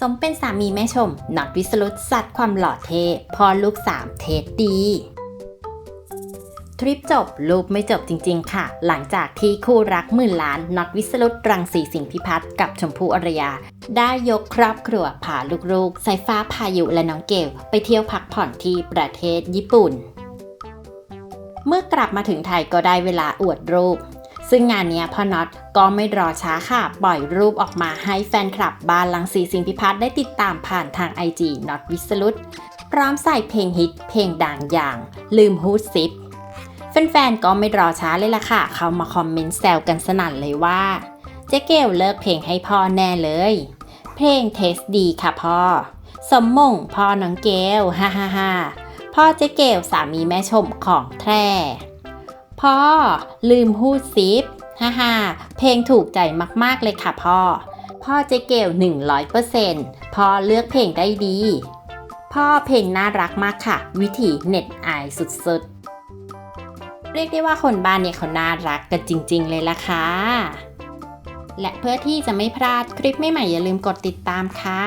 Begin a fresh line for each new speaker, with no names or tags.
สมเป็นสามีแม่ชมน็อตวิสรุตสัตว์ความหล่อเทพ่อลูกสามเทสดี ทริปจบลูกไม่จบจริงๆ ค่ะ หลังจากที่คู่รักหมื่นล้านน็อตวิสรุตรังสีสิงห์พิพัฒน์กับชมพู่อรยา ได้ยกครอบครัวพาลูกๆ สายฟ้าพายุและน้องเกลไปเที่ยวพักผ่อนที่ประเทศญี่ปุ่นเมื่อกลับมาถึงไทยก็ได้เวลาอวดรูป ซึ่งงานนี้พ่อน็อตก็ไม่รอช้าค่ะ ปล่อยรูปออกมาให้แฟนคลับบ้านลังสีสิงพิพัฒน์ได้ติดตามผ่านทาง IG น็อตวิสรุตพร้อมใส่เพลงฮิตเพลงดังอย่าง ลืมฮูดซิปแฟนๆก็ไม่รอช้าเลยล่ะค่ะ เขามาคอมเมนต์แซวกันสนั่นเลยว่า เจ๊เกลเลิกเพลงให้พ่อแน่เลย เพลงเทสดีค่ะพ่อ สมมงพ่อน้องเกลฮ่าฮ่าฮ่าพ่อเจ๊เกลสามีแม่ชมของแท้ พ่อ ลืมพูดซิปฮ่าฮ่าเพลงถูกใจมากๆเลยค่ะพ่อ พ่อเจเกล100%พ่อเลือกเพลงได้ดี พ่อเพลงน่ารักมากค่ะ วิถีเน็ตไอายสุดๆ เรียกได้ว่าคนบ้านเนี่ยเขาน่ารักกันจริง ๆ เลยล่ะค่ะและเพื่อที่จะไม่พลาดคลิปใหม่ๆอย่าลืมกดติดตามค่ะ